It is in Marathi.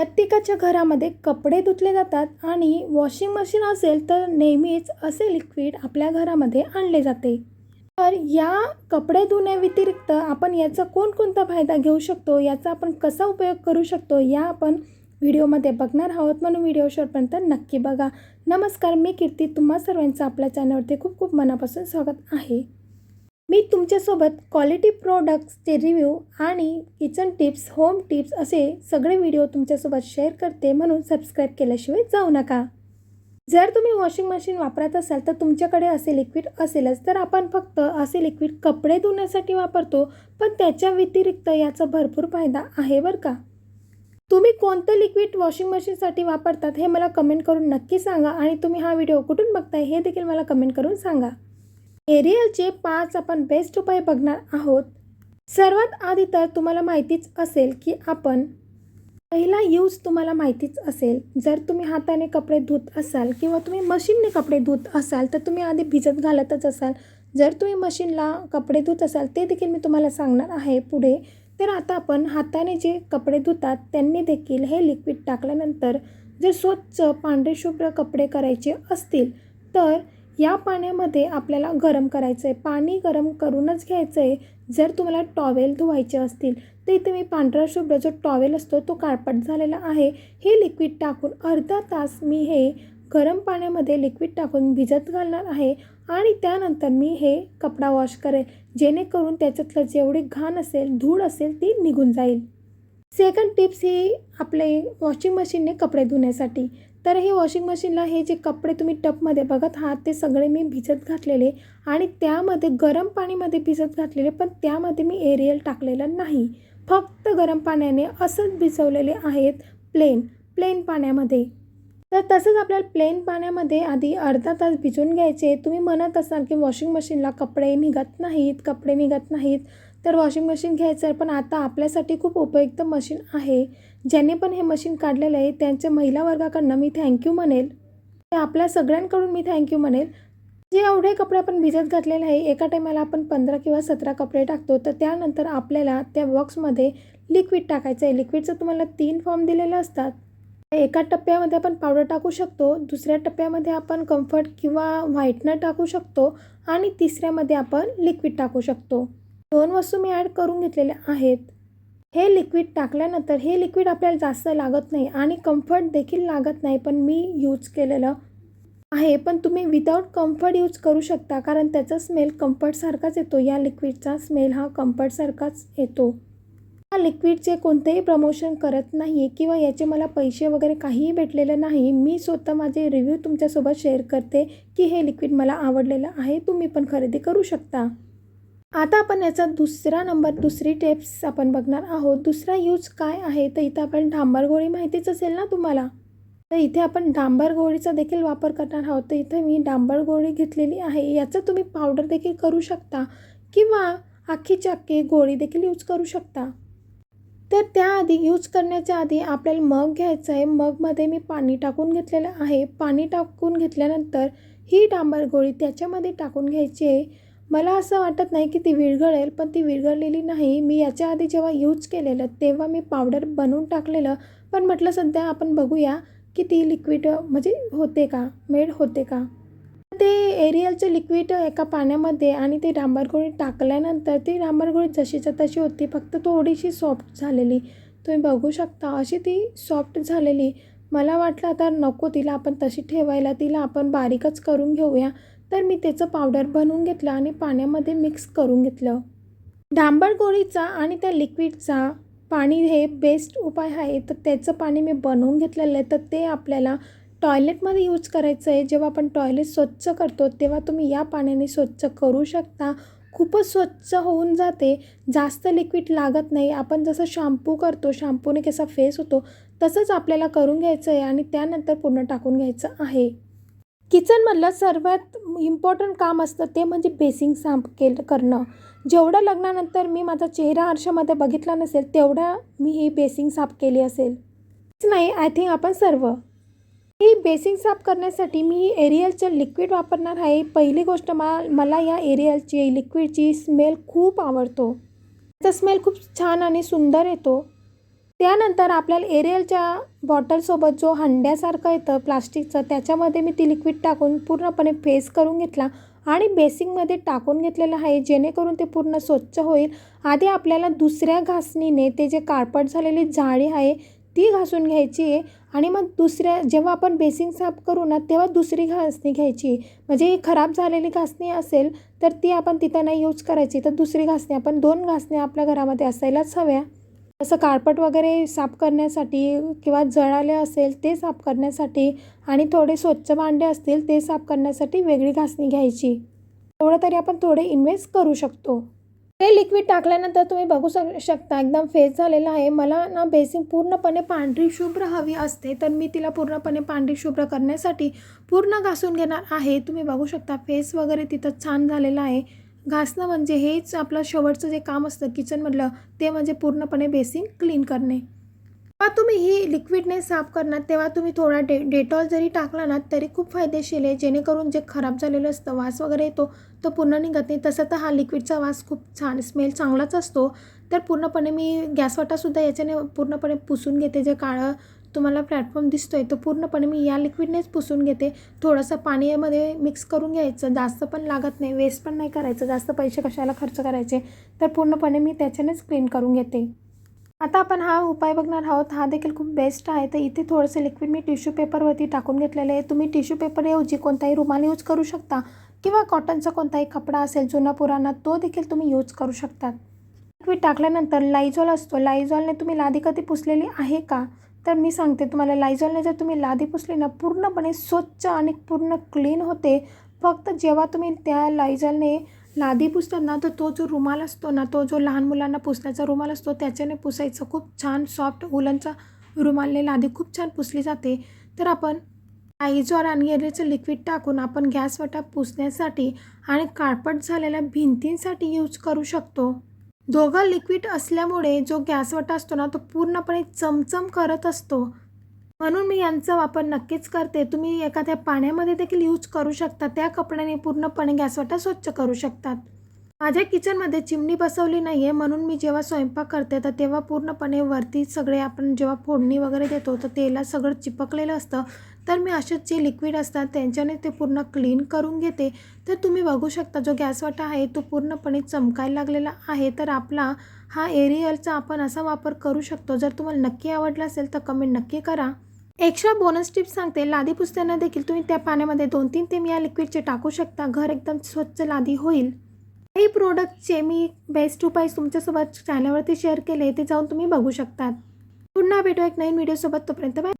प्रत्येकाच्या घरामध्ये कपडे धुतले जातात आणि वॉशिंग मशीन असेल तर नेहमीच असे लिक्विड आपल्या घरामध्ये आणले जाते. तर या कपडे धुण्याव्यतिरिक्त आपण याचा कोणकोणता फायदा घेऊ शकतो याचा आपण कसा उपयोग करू शकतो या आपण व्हिडिओमध्ये बघणार आहोत. म्हणून व्हिडिओ शेवटपर्यंत नक्की बघा. नमस्कार मी कीर्ती. तुम्हा सर्वांचं आपल्या चॅनलवरती खूप खूप मनापासून स्वागत आहे. मी तुमच्यासोबत क्वालिटी प्रोडक्ट्सचे रिव्ह्यू आणि किचन टिप्स होम टिप्स असे सगळे व्हिडिओ तुमच्यासोबत शेअर करते म्हणून सबस्क्राईब केल्याशिवाय जाऊ नका. जर तुम्ही वॉशिंग मशीन वापरत असाल तर तुमच्याकडे असे लिक्विड असेलच तर आपण फक्त असे लिक्विड कपडे धुण्यासाठी वापरतो पण त्याच्या व्यतिरिक्त याचा भरपूर फायदा आहे बरं का. तुम्ही कोणतं लिक्विड वॉशिंग मशीनसाठी वापरतात हे मला कमेंट करून नक्की सांगा आणि तुम्ही हा व्हिडिओ कुठून बघताय हे देखील मला कमेंट करून सांगा. एरियलचे पाच आपण बेस्ट उपाय बघणार आहोत. सर्वात आधी तर तुम्हाला माहितीच असेल की आपण पहिला यूज तुम्हाला माहितीच असेल. जर तुम्ही हाताने कपडे धुत असाल किंवा तुम्ही मशीनने कपडे धुत असाल तर तुम्ही आधी भिजत घालतच असाल. जर तुम्ही मशीनला कपडे धुत असाल ते देखील मी तुम्हाला सांगणार आहे पुढे. तर आता आपण हाताने जे कपडे धुतात त्यांनी देखील हे लिक्विड टाकल्यानंतर जर स्वच्छ पांढरे शुभ्र कपडे करायचे असतील तर या पाण्यामध्ये आपल्याला गरम करायचं आहे पाणी गरम करूनच घ्यायचं आहे जर तुम्हाला टॉवेल धुवायचे असतील तर इथे मी पांढरा शुभ्र जो टॉवेल असतो तो काळपट झालेला आहे. हे लिक्विड टाकून अर्धा तास मी हे गरम पाण्यामध्ये लिक्विड टाकून भिजत घालणार आहे आणि त्यानंतर मी हे कपडा वॉश करेल. जेणेकरून त्याच्यातलं जेवढी घाण असेल धूळ असेल ती निघून जाईल. सेकंड टिप्स ही आपले वॉशिंग मशीनने कपडे धुण्यासाठी. तर हे वॉशिंग मशीनला हे जे कपडे तुम्ही टपमध्ये बघत आहात ते सगळे मी भिजत घातलेले आणि त्यामध्ये गरम पाणीमध्ये भिजत घातलेले पण त्यामध्ये मी एरियल टाकलेलं नाही. फक्त गरम पाण्याने असंच भिजवलेले आहेत प्लेन प्लेन पाण्यामध्ये. तर तसंच आपल्याला प्लेन पाण्यामध्ये आधी अर्धा तास भिजवून घ्यायचे. तुम्ही म्हणत असाल की वॉशिंग मशीनला कपडे निघत नाहीत कपडे निघत नाहीत. तर वॉशिंग मशीन घ्यायचं पण आता आपल्यासाठी खूप उपयुक्त मशीन आहे. ज्यांनी पण हे मशीन काढलेलं आहे त्यांच्या महिला वर्गाकडनं मी थँक्यू म्हणेल. ते आपल्या सगळ्यांकडून मी थँक्यू म्हणेल. जे एवढे कपडे आपण भिजत घातलेले आहे एका टायमाला आपण पंधरा किंवा सतरा कपडे टाकतो तर त्यानंतर आपल्याला त्या बॉक्समध्ये लिक्विड टाकायचं आहे. लिक्विडचं तुम्हाला तीन फॉर्म दिलेले असतात. एका टप्प्यामध्ये आपण पावडर टाकू शकतो दुसऱ्या टप्प्यामध्ये आपण कम्फर्ट किंवा व्हाईटनर टाकू शकतो आणि तिसऱ्यामध्ये आपण लिक्विड टाकू शकतो. दोन वस्तू मी ॲड करून घेतलेल्या आहेत. हे लिक्विड टाकल्यानंतर हे लिक्विड आपल्याला जास्त लागत नाही आणि कम्फर्ट देखील लागत नाही पण मी यूज केलेलं आहे. पण तुम्ही विदाऊट कम्फर्ट यूज करू शकता कारण त्याचा स्मेल कम्फर्टसारखाच येतो. या लिक्विडचा स्मेल हा कम्फर्टसारखाच येतो. या लिक्विडचे कोणतेही प्रमोशन करत नाही किंवा याचे मला पैसे वगैरे काहीही भेटलेले नाही मी स्वतः माझे रिव्ह्यू तुमच्यासोबत शेअर करते की हे लिक्विड मला आवडलेलं आहे तुम्ही पण खरेदी करू शकता. आता आपण याचा दुसरा नंबर दुसरी टिप्स आपण बघणार आहोत. दुसरा यूज काय आहे? तर इथं आपण डांबर गोळी माहितीच असेल ना तुम्हाला? तर इथे आपण डांबर गोळीचा देखील वापर करणार आहोत. तर इथे मी डांबर गोळी घेतलेली आहे. याचं तुम्ही पावडर देखील करू शकता किंवा अख्खीच्या अख्खी गोळी देखील यूज करू शकता. तर त्याआधी यूज करण्याच्या आधी आपल्याला मग घ्यायचं आहे. मगमध्ये मी पाणी टाकून घेतलेलं आहे. पाणी टाकून घेतल्यानंतर ही डांबर गोळी त्याच्यामध्ये टाकून घ्यायची आहे. मला असं वाटत नाही की ती विरघळेल पण ती विरघळलेली नाही. मी याच्या आधी जेव्हा यूज केलेलं तेव्हा मी पावडर बनवून टाकलेलं. पण म्हटलं सध्या आपण बघूया की ती लिक्विड म्हणजे होते का? मेड होते का? ते एरियलचं लिक्विड एका पाण्यामध्ये आणि ते डांबर गोळी टाकल्यानंतर ती डांबर गोळी जशीच्या तशी होती फक्त थोडीशी सॉफ्ट झालेली. तुम्ही बघू शकता अशी ती सॉफ्ट झालेली. मला वाटलं आता नको तिला आपण तशी ठेवायला तिला आपण बारीकच करून घेऊया. तर मी त्याचं पावडर बनवून घेतलं आणि पाण्यामध्ये मिक्स करून घेतलं. डांबर गोळीचा आणि त्या लिक्विडचा पाणी हे बेस्ट उपाय आहे. तर त्याचं पाणी मी बनवून घेतलेलं आहे. तर ते आपल्याला टॉयलेटमध्ये यूज करायचं आहे. जेव्हा आपण टॉयलेट स्वच्छ करतो तेव्हा तुम्ही या पाण्याने स्वच्छ करू शकता. खूपच स्वच्छ होऊन जाते. जास्त लिक्विड लागत नाही. आपण जसं शॅम्पू करतो शॅम्पूने कसा फेस होतो तसंच आपल्याला करून घ्यायचं आहे आणि त्यानंतर पूर्ण टाकून घ्यायचं आहे. किचनमधलं सर्वात इम्पॉर्टंट काम असतं ते म्हणजे बेसिंग साफ केलं करणं. जेवढं लग्नानंतर मी माझा चेहरा आरशामध्ये बघितला नसेल तेवढा मी ही बेसिंग साफ केली असेल. नाही आय थिंक आपण सर्व. ही बेसिंग साफ करण्यासाठी मी एरियलचं लिक्विड वापरणार आहे. पहिली गोष्ट मा मला या एरियलची लिक्विडची स्मेल खूप आवडतो. त्याचा स्मेल खूप छान आणि सुंदर येतो. त्यानंतर आपल्याला एरियलच्या बॉटलसोबत जो हंड्यासारखं येतं प्लास्टिकचं त्याच्यामध्ये मी ती लिक्विड टाकून पूर्णपणे फेस करून घेतला आणि बेसिंगमध्ये टाकून घेतलेलं आहे जेणेकरून ते पूर्ण स्वच्छ होईल. आधी आपल्याला दुसऱ्या घासणीने ते जे काळपट झालेली जाळी आहे ती घासून घ्यायची आहे आणि मग दुसऱ्या जेव्हा आपण बेसिंग साफ करू ना तेव्हा दुसरी घासणी घ्यायची म्हणजे ही खराब झालेली घासणी असेल तर ती आपण तिथं नाही यूज करायची. तर दुसरी घासणी आपण दोन घासण्या आपल्या घरामध्ये असायलाच हव्या. जसं काळपट वगैरे साफ करण्यासाठी किंवा जळाले असेल ते साफ करण्यासाठी आणि थोडे स्वच्छ भांडे असतील ते साफ करण्यासाठी वेगळी घासणी घ्यायची. तेवढं तरी आपण थोडे इन्व्हेस्ट करू शकतो. ते लिक्विड टाकल्यानंतर तुम्ही बघू शक शकता एकदम फेस झालेला आहे. मला ना बेसिंग पूर्णपणे पांढरी शुभ्र हवी असते तर मी तिला पूर्णपणे पांढरी शुभ्र करण्यासाठी पूर्ण घासून घेणार आहे. तुम्ही बघू शकता फेस वगैरे तिथं छान झालेला आहे. घासणं म्हणजे हेच आपलं शेवटचं जे काम असतं किचनमधलं ते म्हणजे पूर्णपणे बेसिन क्लीन करणे. जेव्हा तुम्ही ही लिक्विडने साफ करणार तेव्हा तुम्ही थोडा डे डेटॉल जरी टाकला ना तरी खूप फायदेशीर आहे. जेणेकरून जे खराब झालेलं असतं वास वगैरे येतो तो पूर्ण निघत नाही. तसं तर हा लिक्विडचा वास खूप छान स्मेल चांगलाच असतो. तर पूर्णपणे मी गॅसवाटासुद्धा याच्याने पूर्णपणे पुसून घेते. जे काळं तुम्हाला प्लॅटफॉर्म दिसतो आहे तो पूर्णपणे मी या लिक्विडनेच पुसून घेते. थोडंसं पाण्यामध्ये मिक्स करून घ्यायचं. जास्त पण लागत नाही वेस्ट पण नाही करायचं. जास्त पैसे कशाला खर्च करायचे? तर पूर्णपणे मी त्याच्यानेच क्लीन करून घेते. आता आपण हा उपाय बघणार आहोत. हा देखील खूप बेस्ट आहे. तर इथे थोडंसं लिक्विड मी टिश्यू पेपरवरती टाकून घेतलेलं आहे. तुम्ही टिश्यू पेपरऐवजी कोणताही रुमाल यूज करू शकता किंवा कॉटनचा कोणताही कपडा असेल जुना पुराणा तो देखील तुम्ही यूज करू शकतात लिक्विड टाकल्यानंतर लायझॉल असतो. लायझॉलने तुम्ही लादी कधी पुसलेली आहे का? तर मी सांगते तुम्हाला लायझॉलने जर तुम्ही लादी पुसली ना पूर्णपणे स्वच्छ आणि पूर्ण क्लीन होते. फक्त जेव्हा तुम्ही त्या लायझॉलने लादी पुसतात ना तर तो जो रुमाल असतो ना तो जो लहान मुलांना पुसण्याचा रुमाल असतो त्याच्याने पुसायचं खूप छान सॉफ्ट उलनचा रुमालने लादी खूप छान पुसली जाते. तर आपण आईजॉर आणि एरेचं लिक्विड टाकून आपण गॅसवटा पुसण्यासाठी आणि काळपट झालेल्या भिंतींसाठी यूज करू शकतो. दोघं लिक्विड असल्यामुळे जो गॅसवाटा असतो ना तो पूर्णपणे चमचम करत असतो. म्हणून मी यांचा वापर नक्कीच करते. तुम्ही एखाद्या पाण्यामध्ये देखील यूज करू शकता. त्या कपड्याने पूर्णपणे गॅसवाटा स्वच्छ करू शकतात. माझ्या किचनमध्ये चिमणी बसवली नाही आहे म्हणून मी जेव्हा स्वयंपाक करते तर तेव्हा पूर्णपणे वरती सगळे आपण जेव्हा फोडणी वगैरे देतो तर तेला सगळं चिपकलेलं असतं. तर मी असेच जे लिक्विड असतात त्यांच्याने ते पूर्ण क्लीन करून घेते. तर तुम्ही बघू शकता जो गॅसवाटा आहे तो पूर्णपणे चमकायला लागलेला आहे. तर आपला हा एरियलचा आपण असा वापर करू शकतो. जर तुम्हाला नक्की आवडला असेल तर कमेंट नक्की करा. एक्स्ट्रा बोनस टिप्स सांगते. लादी पुसताना देखील तुम्ही त्या पाण्यामध्ये दोन तीन तेम या लिक्विडचे टाकू शकता. घर एकदम स्वच्छ लादी होईल. काही प्रोडक्टचे मी बेस्ट उपाय तुमच्यासोबत चॅनलवरती शेअर केले ते जाऊन तुम्ही बघू शकतात. पुन्हा भेटू एक नवीन व्हिडिओसोबत तोपर्यंत बाय